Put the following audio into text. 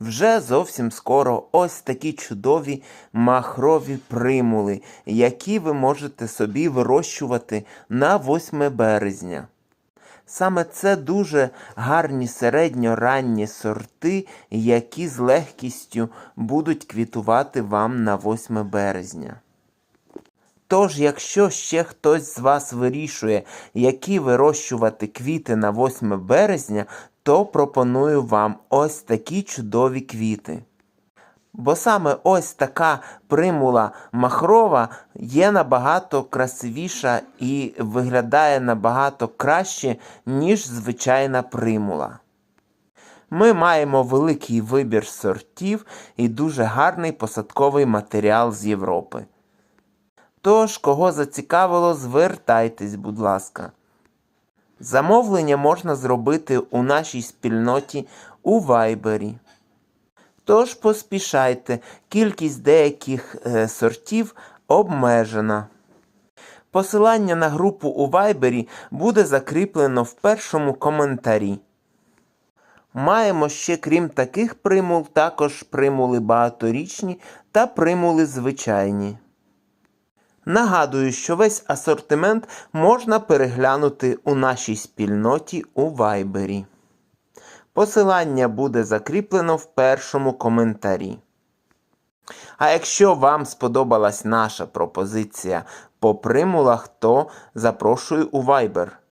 вже зовсім скоро ось такі чудові махрові примули, які ви можете собі вирощувати на 8 березня. Саме це дуже гарні середньоранні сорти, які з легкістю будуть квітувати вам на 8 березня. Тож, якщо ще хтось з вас вирішує, які вирощувати квіти на 8 березня, то пропоную вам ось такі чудові квіти. Бо саме ось така примула махрова є набагато красивіша і виглядає набагато краще, ніж звичайна примула. Ми маємо великий вибір сортів і дуже гарний посадковий матеріал з Європи. Тож, кого зацікавило, звертайтесь, будь ласка. Замовлення можна зробити у нашій спільноті у Вайбері. Тож поспішайте, кількість деяких е, сортів обмежена. Посилання на групу у Вайбері буде закріплено в першому коментарі. Маємо ще, крім таких примул, також примули багаторічні та примули звичайні. Нагадую, що весь асортимент можна переглянути у нашій спільноті у Вайбері. Посилання буде закріплено в першому коментарі. А якщо вам сподобалась наша пропозиція по примулах, то запрошую у Viber.